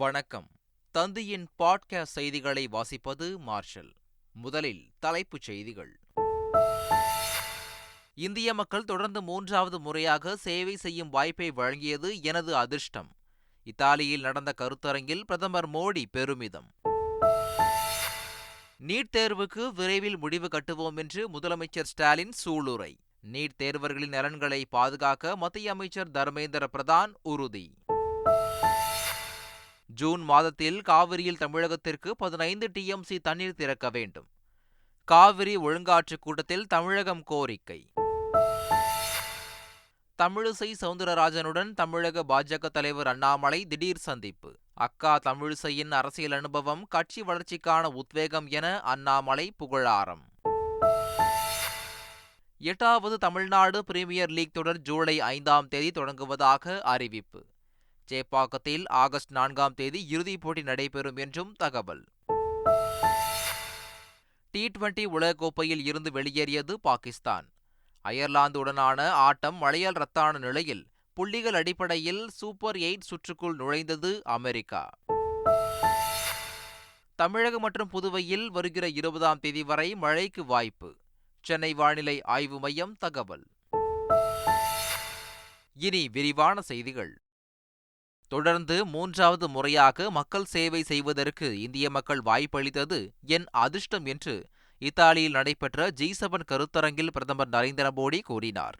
வணக்கம். தந்தியின் பாட்காஸ்ட் செய்திகளை வாசிப்பது மார்ஷல். முதலில் தலைப்புச் செய்திகள். இந்திய மக்கள் தொடர்ந்து மூன்றாவது முறையாக சேவை செய்யும் வாய்ப்பை வழங்கியது எனது அதிர்ஷ்டம். இத்தாலியில் நடந்த கருத்தரங்கில் பிரதமர் மோடி பெருமிதம். நீட் தேர்வுக்கு விரைவில் முடிவு கட்டுவோம் என்று முதலமைச்சர் ஸ்டாலின் சூளுரை. நீட் தேர்வர்களின் நலன்களை பாதுகாக்க மத்திய அமைச்சர் தர்மேந்திர பிரதான் உறுதி. ஜூன் மாதத்தில் காவிரியில் தமிழகத்திற்கு பதினைந்து டிஎம்சி தண்ணீர் திறக்க வேண்டும். காவிரி ஒழுங்காற்று கூட்டத்தில் தமிழகம் கோரிக்கை. தமிழிசை சவுந்தரராஜனுடன் தமிழக பாஜக தலைவர் அண்ணாமலை திடீர் சந்திப்பு. அக்கா தமிழிசையின் அரசியல் அனுபவம் கட்சி வளர்ச்சிக்கான உத்வேகம் என அண்ணாமலை புகழாரம். எட்டாவது தமிழ்நாடு பிரீமியர் லீக் தொடர் ஜூலை ஐந்தாம் தேதி தொடங்குவதாக அறிவிப்பு. சேப்பாக்கத்தில் ஆகஸ்ட் நான்காம் தேதி இறுதிப் போட்டி நடைபெறும் என்றும் தகவல். டி டுவெண்டி உலகக்கோப்பையில் இருந்து வெளியேறியது பாகிஸ்தான். அயர்லாந்துடனான ஆட்டம் மழையால் ரத்தான நிலையில் புள்ளிகள் அடிப்படையில் சூப்பர் எயிட் சுற்றுக்குள் நுழைந்தது அமெரிக்கா. தமிழகம் மற்றும் புதுவையில் வருகிற இருபதாம் தேதி வரை மழைக்கு வாய்ப்பு. சென்னை வானிலை ஆய்வு மையம் தகவல். இனி விரிவான செய்திகள். தொடர்ந்து மூன்றாவது முறையாக மக்கள் சேவை செய்வதற்கு இந்திய மக்கள் வாய்ப்பளித்தது என் அதிர்ஷ்டம் என்று இத்தாலியில் நடைபெற்ற ஜி செவன் கருத்தரங்கில் பிரதமர் நரேந்திர மோடி கூறினார்.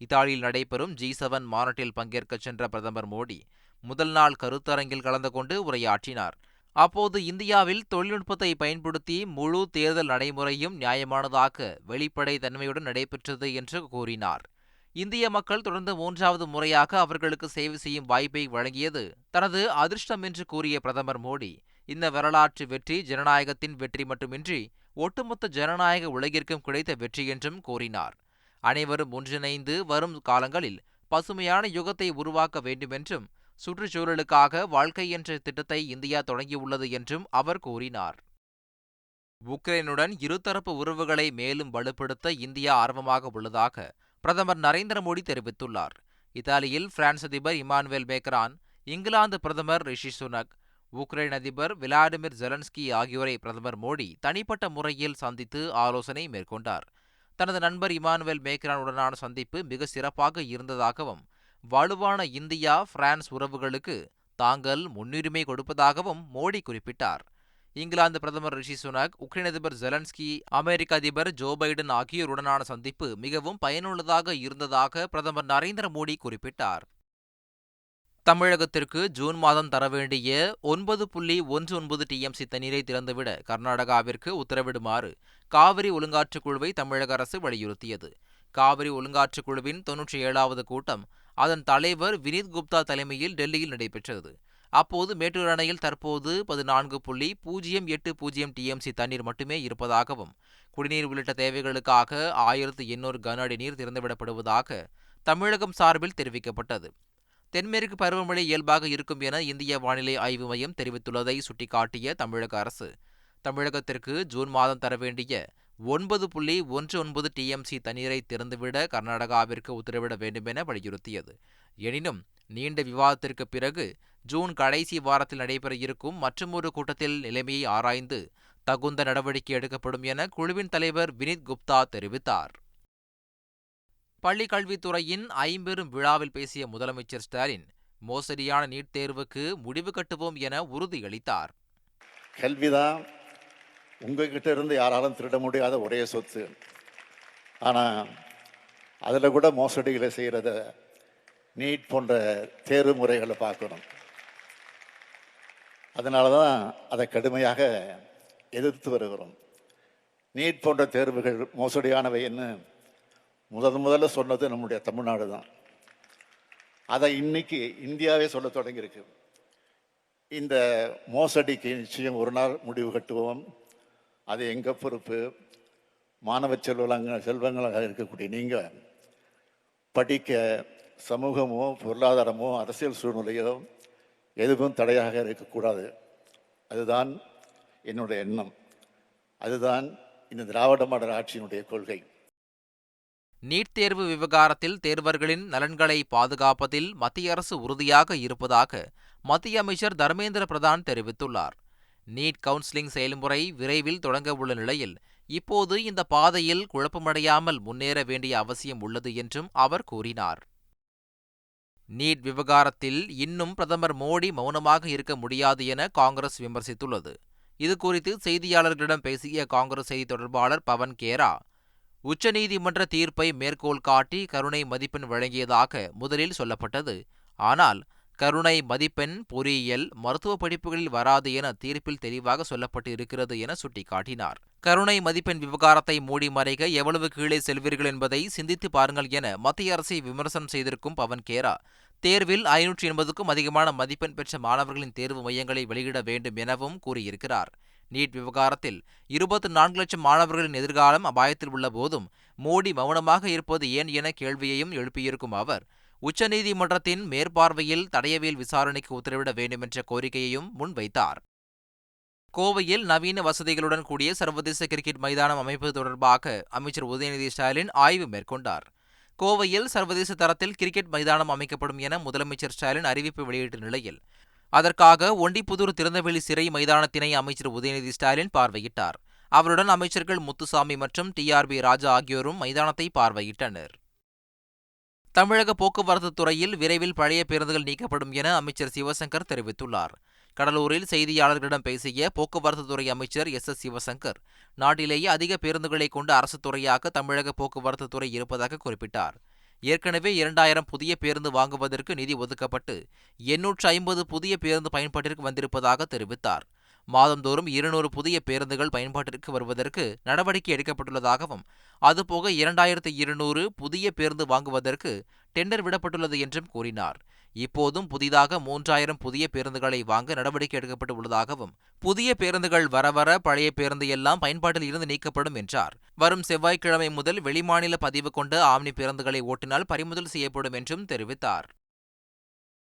இத்தாலியில் நடைபெறும் ஜி செவன் மாநாட்டில் பங்கேற்கச் சென்ற பிரதமர் மோடி முதல் நாள் கருத்தரங்கில் கலந்து கொண்டு உரையாற்றினார். அப்போது இந்தியாவில் தொழில்நுட்பத்தை பயன்படுத்தி முழு தேர்தல் நடைமுறையும் நியாயமானதாக வெளிப்படை தன்மையுடன் நடைபெற்றது என்று கூறினார். இந்திய மக்கள் தொடர்ந்து மூன்றாவது முறையாக அவர்களுக்கு சேவை செய்யும் வாய்ப்பை வழங்கியது. தனது அதிர்ஷ்டம் என்று கூறிய பிரதமர் மோடி இந்த வரலாற்று வெற்றி ஜனநாயகத்தின் வெற்றி மட்டுமின்றி ஒட்டுமொத்த ஜனநாயக உலகிற்கும் கிடைத்த வெற்றி என்றும் கூறினார். அனைவரும் ஒன்றிணைந்து வரும் காலங்களில் பசுமையான யுகத்தை உருவாக்க வேண்டுமென்றும் சுற்றுச்சூழலுக்காக வாழ்க்கை என்ற திட்டத்தை இந்தியா தொடங்கியுள்ளது என்றும் அவர் கூறினார். உக்ரைனுடன் இருதரப்பு உறவுகளை மேலும் வலுப்படுத்த இந்தியா ஆர்வமாக உள்ளதாக பிரதமர் நரேந்திர மோடி தெரிவித்துள்ளார். இத்தாலியில் பிரான்ஸ் அதிபர் இமானுவேல் மேக்ரான் இங்கிலாந்து பிரதமர் ரிஷி சுனக் உக்ரைன் அதிபர் விளாடிமிர் ஜெலன்ஸ்கி ஆகியோரை பிரதமர் மோடி தனிப்பட்ட முறையில் சந்தித்து ஆலோசனை மேற்கொண்டார். தனது நண்பர் இமானுவேல் மேக்ரானுடனான சந்திப்பு மிக சிறப்பாக இருந்ததாகவும் வலுவான இந்தியா பிரான்ஸ் உறவுகளுக்கு தாங்கள் முன்னுரிமை கொடுப்பதாகவும் மோடி குறிப்பிட்டார். இங்கிலாந்து பிரதமர் ரிஷி சுனாக் உக்ரைன் அதிபர் ஜெலன்ஸ்கி அமெரிக்க அதிபர் ஜோ பைடன் ஆகியோருடனான சந்திப்பு மிகவும் பயனுள்ளதாக இருந்ததாக பிரதமர் நரேந்திர மோடி குறிப்பிட்டார். தமிழகத்திற்கு ஜூன் மாதம் தர வேண்டிய ஒன்பது புள்ளி ஒன்று ஒன்பது டிஎம்சி தண்ணீரை திறந்துவிட கர்நாடகாவிற்கு உத்தரவிடுமாறு காவிரி ஒழுங்காற்றுக் குழுவை தமிழக அரசு வலியுறுத்தியது. காவிரி ஒழுங்காற்றுக் குழுவின் தொன்னூற்றி ஏழாவது கூட்டம் அதன் தலைவர் வினீத் குப்தா தலைமையில் டெல்லியில் நடைபெற்றது. அப்போது மேட்டூர் அணையில் தற்போது பதினான்கு புள்ளி பூஜ்ஜியம் எட்டு பூஜ்ஜியம் டிஎம்சி தண்ணீர் மட்டுமே இருப்பதாகவும் குடிநீர் உள்ளிட்ட தேவைகளுக்காக ஆயிரத்து எண்ணூறு கன அடி நீர் திறந்துவிடப்படுவதாக தமிழகம் சார்பில் தெரிவிக்கப்பட்டது. தென்மேற்கு பருவமழை இயல்பாக இருக்கும் என இந்திய வானிலை ஆய்வு மையம் தெரிவித்துள்ளதை சுட்டிக்காட்டிய தமிழக அரசு தமிழகத்திற்கு ஜூன் மாதம் தர வேண்டிய ஒன்பது புள்ளி ஒன்று ஒன்பது டிஎம்சி தண்ணீரை திறந்துவிட கர்நாடகாவிற்கு உத்தரவிட வேண்டும் என வலியுறுத்தியது. எனினும் நீண்ட விவாதத்திற்கு பிறகு ஜூன் கடைசி வாரத்தில் நடைபெற இருக்கும் மற்றொரு கூட்டத்தில் நிலைமையை ஆராய்ந்து தகுந்த நடவடிக்கை எடுக்கப்படும் என குழுவின் தலைவர் வினித் குப்தா தெரிவித்தார். பள்ளிக்கல்வித்துறையின் ஐம்பெரும் விழாவில் பேசிய முதலமைச்சர் ஸ்டாலின் மோசடியான நீட் தேர்வுக்கு முடிவு கட்டுவோம் என உறுதியளித்தார். கல்விதான் உங்ககிட்ட இருந்து யாராலும் திருட முடியாத ஒரே சொத்து. ஆனால் அதில் கூட மோசடிகளை செய்கிறத நீட் போன்ற தேர்வு முறைகளை பார்க்கணும். அதனால தான் அதை கடுமையாக எதிர்த்து வருகிறோம். நீட் போன்ற தேர்வுகள் மோசடியானவை என்று முதல் முதல்ல சொன்னது நம்முடைய தமிழ்நாடு தான். அதை இன்னைக்கு இந்தியாவே சொல்ல தொடங்கியிருக்கு. இந்த மோசடிக்கு நிச்சயம் ஒரு நாள் முடிவு கட்டுவோம். அது எங்கள் பொறுப்பு? மாணவ செல்வங்கள் செல்வங்களாக இருக்கக்கூடிய நீங்கள் படிக்க சமூகமோ பொருளாதாரமோ அரசியல் சூழ்நிலையோ எதுவும் தடையாக இருக்கக்கூடாது. அதுதான் என்னுடைய எண்ணம். அதுதான் இந்த திராவிட மாடல் ஆட்சியினுடைய கொள்கை. நீட் தேர்வு விவகாரத்தில் தேர்வர்களின் நலன்களை பாதுகாப்பதில் மத்திய அரசு உறுதியாக இருப்பதாக மத்திய அமைச்சர் தர்மேந்திர பிரதான் தெரிவித்துள்ளார். நீட் கவுன்சிலிங் செயல்முறை விரைவில் தொடங்க உள்ள நிலையில் இப்போது இந்த பாதையில் குழப்பமடையாமல் முன்னேற வேண்டிய அவசியம் உள்ளது என்றும் அவர் கூறினார். நீட் விவகாரத்தில் இன்னும் பிரதமர் மோடி மௌனமாக இருக்க முடியாது என காங்கிரஸ் விமர்சித்துள்ளது. இதுகுறித்து செய்தியாளர்களிடம் பேசிய காங்கிரஸ் செய்தி தொடர்பாளர் பவன் கேரா உச்சநீதிமன்ற தீர்ப்பை மேற்கோள் காட்டி கருணை மதிப்பெண் வழங்கியதாக முதலில் சொல்லப்பட்டது. ஆனால் கருணை மதிப்பெண் பொறியியல் மருத்துவ படிப்புகளில் வராது என தீர்ப்பில் தெளிவாக சொல்லப்பட்டு இருக்கிறது என சுட்டிக்காட்டினார். கருணை மதிப்பெண் விவகாரத்தை மூடி மறைக்க எவ்வளவு கீழே செல்வீர்கள் என்பதை சிந்தித்து பாருங்கள் என மத்திய அரசை விமர்சனம் செய்திருக்கும் பவன் கேரா. தேர்வில் ஐநூற்றி எண்பதுக்கும் அதிகமான மதிப்பெண் பெற்ற மாணவர்களின் தேர்வு மையங்களை வெளியிட வேண்டும் எனவும் கூறியிருக்கிறார். நீட் விவகாரத்தில் இருபத்தி நான்கு லட்சம் மாணவர்களின் எதிர்காலம் அபாயத்தில் உள்ள போதும் மோடி மௌனமாக இருப்பது ஏன் என கேள்வியையும் எழுப்பியிருக்கும் அவர் உச்சநீதிமன்றத்தின் மேற்பார்வையில் தடயவியல் விசாரணைக்கு உத்தரவிட வேண்டுமென்ற கோரிக்கையையும் முன்வைத்தார். கோவையில் நவீன வசதிகளுடன் கூடிய சர்வதேச கிரிக்கெட் மைதானம் அமைப்பது தொடர்பாக அமைச்சர் உதயநிதி ஸ்டாலின் ஆய்வு மேற்கொண்டார். கோவையில் சர்வதேச தரத்தில் கிரிக்கெட் மைதானம் அமைக்கப்படும் என முதலமைச்சர் ஸ்டாலின் அறிவிப்பு வெளியிட்ட நிலையில் அதற்காக ஒண்டிப்புதூர் திறந்தவெளி சிறை மைதானத்தினை அமைச்சர் உதயநிதி ஸ்டாலின் பார்வையிட்டார். அவருடன் அமைச்சர்கள் முத்துசாமி மற்றும் டி ஆர் பி ராஜா ஆகியோரும் மைதானத்தை பார்வையிட்டனர். தமிழக போக்குவரத்து துறையில் விரைவில் பழைய பேருந்துகள் நீக்கப்படும் என அமைச்சர் சிவசங்கர் தெரிவித்துள்ளார். கடலூரில் செய்தியாளர்களிடம் பேசிய போக்குவரத்து துறை அமைச்சர் எஸ். எஸ். சிவசங்கர் நாட்டிலேயே அதிக பேருந்துகளை கொண்ட அரசு துறையாக தமிழக போக்குவரத்து துறை இருப்பதாக குறிப்பிட்டார். ஏற்கனவே இரண்டாயிரம் புதிய பேருந்து வாங்குவதற்கு நிதி ஒதுக்கப்பட்டு எண்ணூற்று ஐம்பது புதிய பேருந்து பயன்பாட்டிற்கு வந்திருப்பதாக தெரிவித்தார். மாதந்தோறும் இருநூறு புதிய பேருந்துகள் பயன்பாட்டிற்கு வருவதற்கு நடவடிக்கை எடுக்கப்பட்டுள்ளதாகவும் அதுபோக இரண்டாயிரத்து இருநூறு புதிய பேருந்து வாங்குவதற்கு டெண்டர் விடப்பட்டுள்ளது என்றும் கூறினார். இப்போதும் புதிதாக மூன்றாயிரம் புதிய பேருந்துகளை வாங்க நடவடிக்கை எடுக்கப்பட்டு உள்ளதாகவும் புதிய பேருந்துகள் வர வர பழைய பேருந்து எல்லாம் பயன்பாட்டில் இருந்து நீக்கப்படும் என்றார். வரும் செவ்வாய்க்கிழமை முதல் வெளிமாநில பதிவு கொண்ட ஆம்னி பேருந்துகளை ஓட்டினால் பறிமுதல் செய்யப்படும் என்றும் தெரிவித்தார்.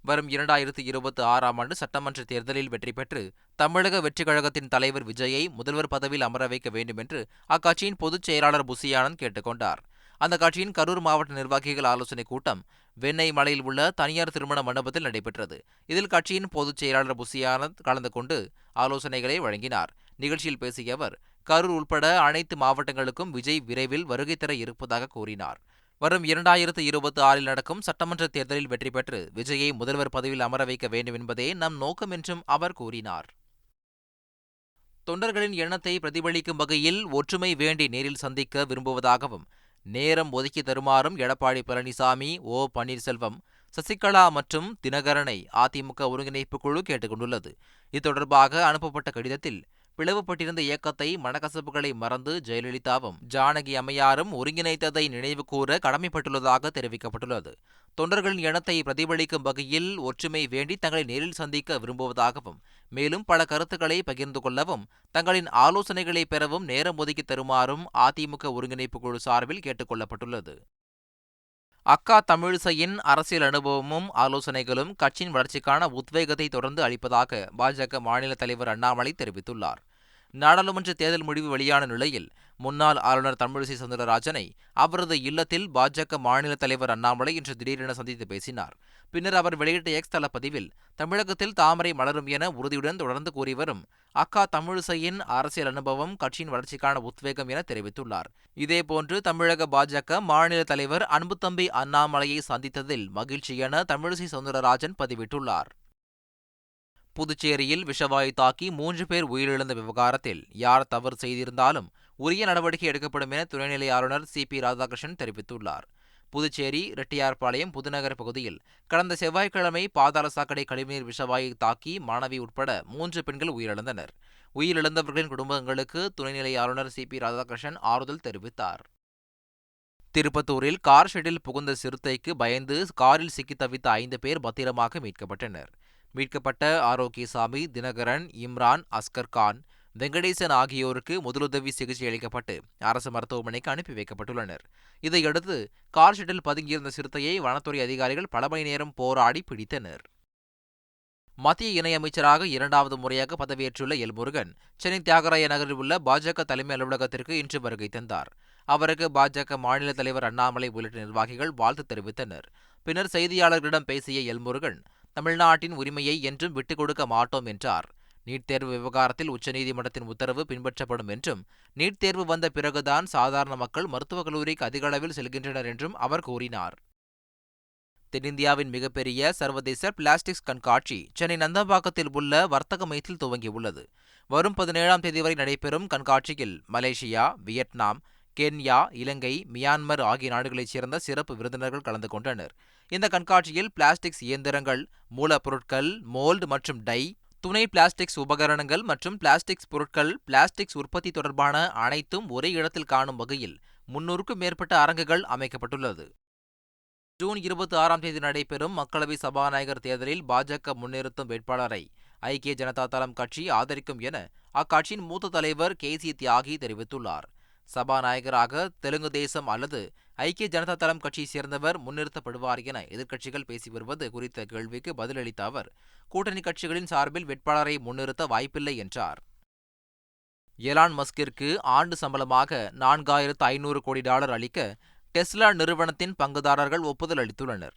வரும் இரண்டாயிரத்தி இருபத்தி ஆறாம் ஆண்டு சட்டமன்ற தேர்தலில் வெற்றி பெற்று தமிழக வெற்றிக் கழகத்தின் தலைவர் விஜயை முதல்வர் பதவியில் அமர வைக்க வேண்டும் என்று அக்கட்சியின் பொதுச் செயலாளர் புசியானந்த் கேட்டுக்கொண்டார் அந்த கட்சியின் கரூர் மாவட்ட நிர்வாகிகள் ஆலோசனைக் கூட்டம் வெண்ணெய் மலையில் உள்ள தனியார் திருமண மண்டபத்தில் நடைபெற்றது. இதில் கட்சியின் பொதுச் செயலாளர் புசியானந்த் கலந்து கொண்டு ஆலோசனைகளை வழங்கினார். நிகழ்ச்சியில் பேசிய அவர் கரூர் உள்பட அனைத்து மாவட்டங்களுக்கும் விஜய் விரைவில் வருகை தர இருப்பதாக கூறினார். வரும் இரண்டாயிரத்து இருபத்தி ஆறில் நடக்கும் சட்டமன்ற தேர்தலில் வெற்றி பெற்று விஜயை முதல்வர் பதவியில் அமர வைக்க வேண்டும் என்பதே நம் நோக்கம் என்றும் அவர் கூறினார். தொண்டர்களின் எண்ணத்தை பிரதிபலிக்கும் வகையில் ஒற்றுமை வேண்டி நேரில் சந்திக்க விரும்புவதாகவும் நேரம் ஒதுக்கி தருமாறும் எடப்பாடி பழனிசாமி ஓ பன்னீர்செல்வம் சசிகலா மற்றும் தினகரனை அதிமுக ஒருங்கிணைப்பு குழு கேட்டுக்கொண்டுள்ளது. இது தொடர்பாக அனுப்பப்பட்ட கடிதத்தில் பிளவுபட்டிருந்த இயக்கத்தை மனக்கசப்புகளை மறந்து ஜெயலலிதாவும் ஜானகி அம்மையாரும் ஒருங்கிணைத்ததை நினைவு கூற கடமைப்பட்டுள்ளதாக தெரிவிக்கப்பட்டுள்ளது. தொண்டர்களின் எண்ணத்தை பிரதிபலிக்கும் வகையில் ஒற்றுமை வேண்டி தங்களை நேரில் சந்திக்க விரும்புவதாகவும் மேலும் பல கருத்துக்களை பகிர்ந்து கொள்ளவும் தங்களின் ஆலோசனைகளை பெறவும் நேரம் ஒதுக்கி தருமாறும் அதிமுக ஒருங்கிணைப்பு குழு சார்பில் கேட்டுக்கொள்ளப்பட்டுள்ளது அக்கா தமிழிசையின் அரசியல் அனுபவமும் ஆலோசனைகளும் கட்சியின் வளர்ச்சிக்கான உத்வேகத்தை தொடர்ந்து அளிப்பதாக பாஜக மாநில தலைவர் அண்ணாமலை தெரிவித்துள்ளார். நாடாளுமன்ற தேர்தல் முடிவு வெளியான நிலையில் முன்னாள் ஆளுநர் தமிழிசை சவுந்தரராஜனை அவரது இல்லத்தில் பாஜக மாநில தலைவர் அண்ணாமலை இன்று திடீரென சந்தித்து பேசினார். பின்னர் அவர் வெளியிட்ட எக்ஸ் தள பதிவில் தமிழகத்தில் தாமரை மலரும் என உறுதியுடன் தொடர்ந்து கூறி வரும் அக்கா தமிழிசையின் அரசியல் அனுபவம் கட்சியின் வளர்ச்சிக்கான உத்வேகம் என தெரிவித்துள்ளார். இதேபோன்று தமிழக பாஜக மாநில தலைவர் அன்புத்தம்பி அண்ணாமலையை சந்தித்ததில் மகிழ்ச்சி என தமிழிசை சவுந்தரராஜன் பதிவிட்டுள்ளார். புதுச்சேரியில் விஷவாயு தாக்கி மூன்று பேர் உயிரிழந்த விவகாரத்தில் யார் தவறு செய்திருந்தாலும் உரிய நடவடிக்கை எடுக்கப்படும் என துணைநிலை ஆளுநர் சி பி ராதாகிருஷ்ணன் தெரிவித்துள்ளார். புதுச்சேரி ரெட்டியார்பாளையம் புதுநகர் பகுதியில் கடந்த செவ்வாய்க்கிழமை பாதாள சாக்கடை கழிவுநீர் விஷவாயு தாக்கி மாணவி உட்பட மூன்று பெண்கள் உயிரிழந்தனர். உயிரிழந்தவர்களின் குடும்பங்களுக்கு துணைநிலை ஆளுநர் சி பி ராதாகிருஷ்ணன் ஆறுதல் தெரிவித்தார். திருப்பத்தூரில் கார் ஷெட்டில் புகுந்த சிறுத்தைக்கு பயந்து காரில் சிக்கி தவித்த ஐந்து பேர் பத்திரமாக மீட்கப்பட்டனர். மீட்கப்பட்ட ஆரோக்கியசாமி தினகரன் இம்ரான் அஸ்கர் கான் வெங்கடேசன் ஆகியோருக்கு முதலுதவி சிகிச்சை அளிக்கப்பட்டு அரசு மருத்துவமனைக்கு அனுப்பி வைக்கப்பட்டுள்ளனர். இதையடுத்து கார் ஷெட்டில் பதுங்கியிருந்த சிறுத்தையை வனத்துறை அதிகாரிகள் பல மணி நேரம் போராடி பிடித்தனர். மத்திய இணையமைச்சராக இரண்டாவது முறையாக பதவியேற்றுள்ள எல் முருகன் சென்னை தியாகராய நகரில் உள்ள பாஜக தலைமை அலுவலகத்திற்கு இன்று வருகை தந்தார். அவருக்கு பாஜக மாநில தலைவர் அண்ணாமலை உள்ளிட்ட நிர்வாகிகள் வாழ்த்து தெரிவித்தனர். பின்னர் செய்தியாளர்களிடம் பேசிய எல்முருகன் தமிழ்நாட்டின் உரிமையை என்றும் விட்டுக் கொடுக்க மாட்டோம் என்றார். நீட் தேர்வு விவகாரத்தில் உச்சநீதிமன்றத்தின் உத்தரவு பின்பற்றப்படும் என்றும் நீட் தேர்வு வந்த பிறகுதான் சாதாரண மக்கள் மருத்துவக் கல்லூரிக்கு அதிக அளவில் செல்கின்றனர் என்றும் அவர் கூறினார். தென்னிந்தியாவின் மிகப்பெரிய சர்வதேச பிளாஸ்டிக்ஸ் கண்காட்சி சென்னை நந்தம்பாக்கத்தில் உள்ள வர்த்தக மையத்தில் துவங்கியுள்ளது. வரும் பதினேழாம் தேதி வரை நடைபெறும் கண்காட்சியில் Malaysia Vietnam Kenya Ilangai Myanmar ஆகிய நாடுகளைச் சேர்ந்த சிறப்பு விருந்தினர்கள் கலந்து கொண்டனர். இந்த கண்காட்சியில் பிளாஸ்டிக்ஸ் இயந்திரங்கள் மூலப்பொருட்கள் மோல்டு மற்றும் டை துணை பிளாஸ்டிக்ஸ் உபகரணங்கள் மற்றும் பிளாஸ்டிக்ஸ் பொருட்கள் பிளாஸ்டிக்ஸ் உற்பத்தி தொடர்பான அனைத்தும் ஒரே இடத்தில் காணும் வகையில் முன்னூறுக்கும் மேற்பட்ட அரங்குகள் அமைக்கப்பட்டுள்ளது. ஜூன் இருபத்தி ஆறாம் தேதி நடைபெறும் மக்களவை சபாநாயகர் தேர்தலில் பாஜக முன்னிறுத்தும் வேட்பாளரை ஐக்கிய ஜனதா தளம் கட்சி ஆதரிக்கும் என அக்கட்சியின் மூத்த தலைவர் கே சி தியாகி தெரிவித்துள்ளார். சபாநாயகராக தெலுங்கு தேசம் அல்லது ஐக்கிய ஜனதா தளம் கட்சியை சேர்ந்தவர் முன்னிறுத்தப்படுவார் என எதிர்க்கட்சிகள் பேசி வருவது குறித்த கேள்விக்கு பதிலளித்த அவர் கூட்டணி கட்சிகளின் சார்பில் வேட்பாளரை முன்னிறுத்த வாய்ப்பில்லை என்றார். எலான் மஸ்கிற்கு ஆண்டு சம்பளமாக நான்காயிரத்து ஐநூறு கோடி டாலர் அளிக்க டெஸ்லா நிறுவனத்தின் பங்குதாரர்கள் ஒப்புதல் அளித்துள்ளனர்.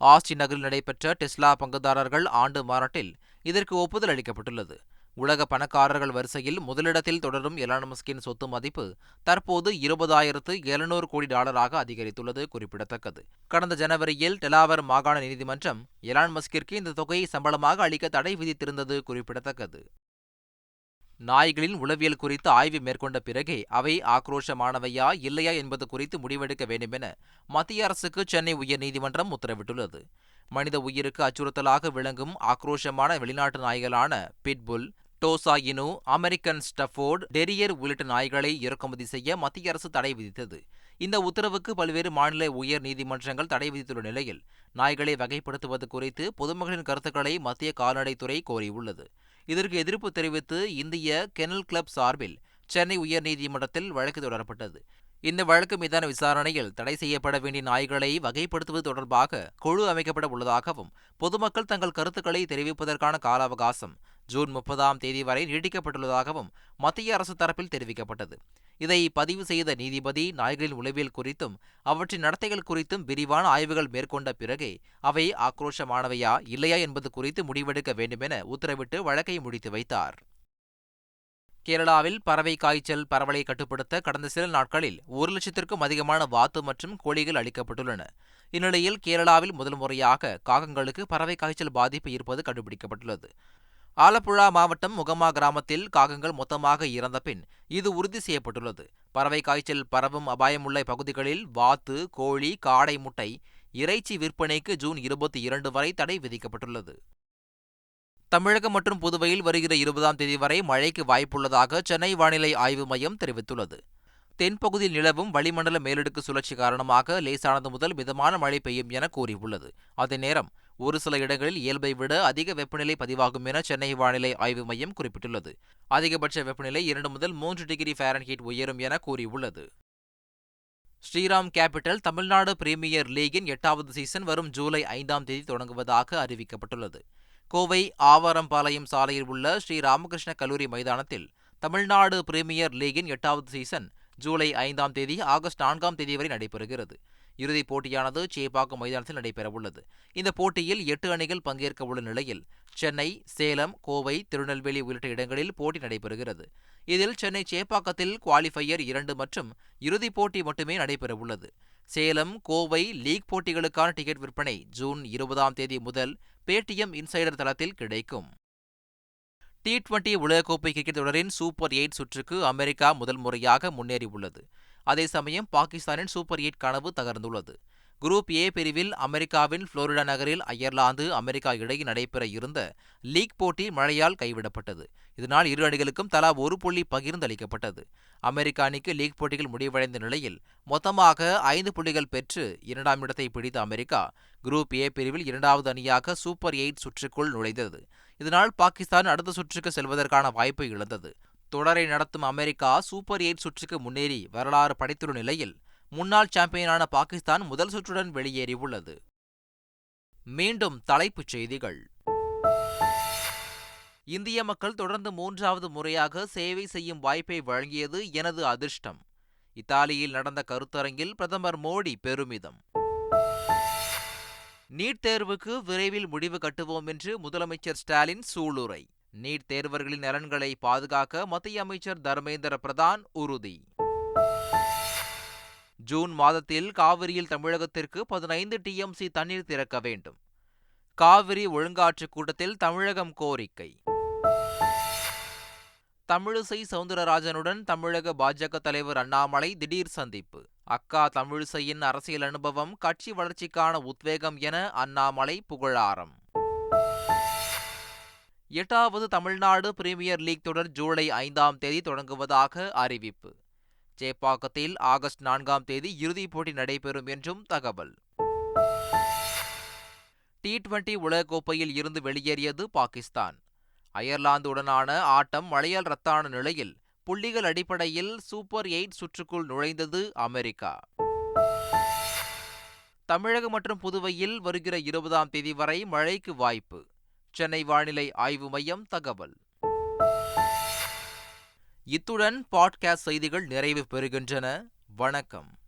ஆஸ்டின் நகரில் நடைபெற்ற டெஸ்லா பங்குதாரர்கள் ஆண்டு மாநாட்டில் இதற்கு ஒப்புதல் அளிக்கப்பட்டுள்ளது. உலக பணக்காரர்கள் வரிசையில் முதலிடத்தில் தொடரும் எலான் மஸ்கின் சொத்து மதிப்பு தற்போது இருபதாயிரத்து எழுநூறு கோடி டாலராக அதிகரித்துள்ளது குறிப்பிடத்தக்கது. கடந்த ஜனவரியில் டெலாவர் மாகாண நீதிமன்றம் எலான் மஸ்கிற்கு இந்த தொகையை சம்பளமாக அளிக்க தடை விதித்திருந்தது குறிப்பிடத்தக்கது. நாய்களின் உளவியல் குறித்து ஆய்வு மேற்கொண்ட பிறகே அவை ஆக்ரோஷமானவையா இல்லையா என்பது குறித்து முடிவெடுக்க வேண்டுமென மத்திய அரசுக்கு சென்னை உயர்நீதிமன்றம் உத்தரவிட்டுள்ளது. மனித உயிருக்கு அச்சுறுத்தலாக விளங்கும் ஆக்ரோஷமான வெளிநாட்டு நாய்களான pit bull Tosa Inu American Stafford terrier உள்ளிட்ட நாய்களை இறக்குமதி செய்ய மத்திய அரசு தடை விதித்தது. இந்த உத்தரவுக்கு பல்வேறு மாநில உயர் நீதிமன்றங்கள் தடை விதித்துள்ள நிலையில் நாய்களை வகைப்படுத்துவது குறித்து பொதுமக்களின் கருத்துக்களை மத்திய கால்நடைத்துறை கோரியுள்ளது. இதற்கு எதிர்ப்பு தெரிவித்து இந்திய கெனல் கிளப் சார்பில் சென்னை உயர்நீதிமன்றத்தில் வழக்கு தொடரப்பட்டது. இந்த வழக்கு மீதான விசாரணையில் தடை செய்யப்பட வேண்டிய நாய்களை வகைப்படுத்துவது தொடர்பாக குழு அமைக்கப்பட உள்ளதாகவும் பொதுமக்கள் தங்கள் கருத்துக்களை தெரிவிப்பதற்கான கால அவகாசம் ஜூன் முப்பதாம் தேதி வரை நீட்டிக்கப்பட்டுள்ளதாகவும் மத்திய அரசு தரப்பில் தெரிவிக்கப்பட்டது. இதை பதிவு செய்த நீதிபதி நாய்களின் உளவியல் குறித்தும் அவற்றின் நடத்தைகள் குறித்தும் விரிவான ஆய்வுகள் மேற்கொண்ட பிறகே அவை ஆக்ரோஷமானவையா இல்லையா என்பது குறித்து முடிவெடுக்க வேண்டுமென உத்தரவிட்டு வழக்கை முடித்து வைத்தார். கேரளாவில் பறவை காய்ச்சல் பரவலை கட்டுப்படுத்த கடந்த சில நாட்களில் ஒரு லட்சத்திற்கும் அதிகமான வாத்து மற்றும் கோழிகள் அளிக்கப்பட்டுள்ளன இந்நிலையில் கேரளாவில் முதல் முறையாக காகங்களுக்கு பறவை காய்ச்சல் பாதிப்பு இருப்பது கண்டுபிடிக்கப்பட்டுள்ளது. ஆலப்புழா மாவட்டம் முகமா கிராமத்தில் காகங்கள் மொத்தமாக இறந்த பின் இது உறுதி செய்யப்பட்டுள்ளது. பறவை காய்ச்சல் பரவும் அபாயமுள்ள பகுதிகளில் வாத்து கோழி காடை முட்டை இறைச்சி விற்பனைக்கு ஜூன் இருபத்தி இரண்டு வரை தடை விதிக்கப்பட்டுள்ளது. தமிழகம் மற்றும் புதுவையில் வருகிற இருபதாம் தேதி வரை மழைக்கு வாய்ப்புள்ளதாக சென்னை வானிலை ஆய்வு மையம் தெரிவித்துள்ளது. தென்பகுதியில் நிலவும் வளிமண்டல மேலடுக்கு சுழற்சி காரணமாக லேசானது முதல் மிதமான மழை பெய்யும் என கூறியுள்ளது. அதே நேரம் ஒரு சில இடங்களில் இயல்பை விட அதிக வெப்பநிலை பதிவாகும் என சென்னை வானிலை ஆய்வு மையம் குறிப்பிட்டுள்ளது. அதிகபட்ச வெப்பநிலை இரண்டு முதல் மூன்று டிகிரி ஃபாரன்ஹீட் உயரும் என கூறியுள்ளது. ஸ்ரீராம் கேபிட்டல் தமிழ்நாடு பிரீமியர் லீகின் எட்டாவது சீசன் வரும் ஜூலை ஐந்தாம் தேதி தொடங்குவதாக அறிவிக்கப்பட்டுள்ளது. கோவை ஆவாரம்பாளையம் சாலையில் உள்ள ஸ்ரீ ராமகிருஷ்ண கல்லூரி மைதானத்தில் தமிழ்நாடு பிரீமியர் லீகின் எட்டாவது சீசன் ஜூலை ஐந்தாம் தேதி ஆகஸ்ட் நான்காம் தேதி வரை நடைபெறுகிறது. இறுதிப் போட்டியானது சேப்பாக்கம் மைதானத்தில் நடைபெறவுள்ளது. இந்த போட்டியில் எட்டு அணிகள் பங்கேற்க உள்ள நிலையில் சென்னை சேலம் கோவை திருநெல்வேலி உள்ளிட்ட இடங்களில் போட்டி நடைபெறுகிறது. இதில் சென்னை சேப்பாக்கத்தில் குவாலிஃபையர் இரண்டு மற்றும் இறுதிப் போட்டி மட்டுமே நடைபெறவுள்ளது. சேலம் கோவை லீக் போட்டிகளுக்கான டிக்கெட் விற்பனை ஜூன் இருபதாம் தேதி முதல் பேடிஎம் இன்சைடர் தளத்தில் கிடைக்கும். டி டுவெண்டி உலகக்கோப்பை கிரிக்கெட் தொடரின் சூப்பர் எயிட் சுற்றுக்கு அமெரிக்கா முதல் முறையாக முன்னேறியுள்ளது. அதே சமயம் பாகிஸ்தானின் சூப்பர் எயிட் கனவு தகர்ந்துள்ளது. குரூப் ஏ பிரிவில் அமெரிக்காவின் புளோரிடா நகரில் அயர்லாந்து அமெரிக்கா இடையே நடைபெற இருந்த லீக் போட்டி மழையால் கைவிடப்பட்டது. இதனால் இரு அணிகளுக்கும் தலா ஒரு புள்ளி பகிர்ந்தளிக்கப்பட்டது. அமெரிக்க அணிக்கு லீக் போட்டிகள் முடிவடைந்த நிலையில் மொத்தமாக ஐந்து புள்ளிகள் பெற்று இரண்டாம் இடத்தை பிடித்த அமெரிக்கா குரூப் ஏ பிரிவில் இரண்டாவது அணியாக சூப்பர் எயிட் சுற்றுக்குள் நுழைந்தது. இதனால் பாகிஸ்தான் அடுத்த சுற்றுக்கு செல்வதற்கான வாய்ப்பை இழந்தது. தொடரை நடத்தும் அமெரிக்கா சூப்பர் எயிட் சுற்றுக்கு முன்னேறி வரலாறு படைத்துள்ள நிலையில் முன்னாள் சாம்பியனான பாகிஸ்தான் முதல் சுற்றுடன் வெளியேறியுள்ளது. மீண்டும் தலைப்புச் செய்திகள். இந்திய மக்கள் தொடர்ந்து மூன்றாவது முறையாக சேவை செய்யும் வாய்ப்பை வழங்கியது எனது அதிர்ஷ்டம். இத்தாலியில் நடந்த கருத்தரங்கில் பிரதமர் மோடி பெருமிதம். நீட் தேர்வுக்கு விரைவில் முடிவு கட்டுவோம் என்று முதலமைச்சர் ஸ்டாலின் சூளுரை. நீட் தேர்வர்களின் நலன்களை பாதுகாக்க மத்திய அமைச்சர் தர்மேந்திர பிரதான் உறுதி. ஜூன் மாதத்தில் காவிரியில் தமிழகத்திற்கு பதினைந்து டிஎம்சி தண்ணீர் திறக்க வேண்டும். காவிரி ஒழுங்காற்று கூட்டத்தில் தமிழகம் கோரிக்கை. தமிழிசை சவுந்தரராஜனுடன் தமிழக பாஜக தலைவர் அண்ணாமலை திடீர் சந்திப்பு. அக்கா தமிழிசையின் அரசியல் அனுபவம் கட்சி வளர்ச்சிக்கான உத்வேகம் என அண்ணாமலை புகழாரம். எட்டாவது தமிழ்நாடு பிரீமியர் லீக் தொடர் ஜூலை ஐந்தாம் தேதி தொடங்குவதாக அறிவிப்பு. சேப்பாக்கத்தில் ஆகஸ்ட் நான்காம் தேதி இறுதிப் போட்டி நடைபெறும் என்றும் தகவல். டி டுவெண்டி உலகக்கோப்பையில் இருந்து வெளியேறியது பாகிஸ்தான். அயர்லாந்துடனான ஆட்டம் மழையால் ரத்தான நிலையில் புள்ளிகள் அடிப்படையில் சூப்பர் எயிட் சுற்றுக்குள் நுழைந்தது அமெரிக்கா. தமிழகம் மற்றும் புதுவையில் வருகிற இருபதாம் தேதி வரை மழைக்கு வாய்ப்பு. சென்னை வானிலை ஆய்வு மையம் தகவல். இத்துடன் பாட்காஸ்ட் செய்திகள் நிறைவு பெறுகின்றன. வணக்கம்.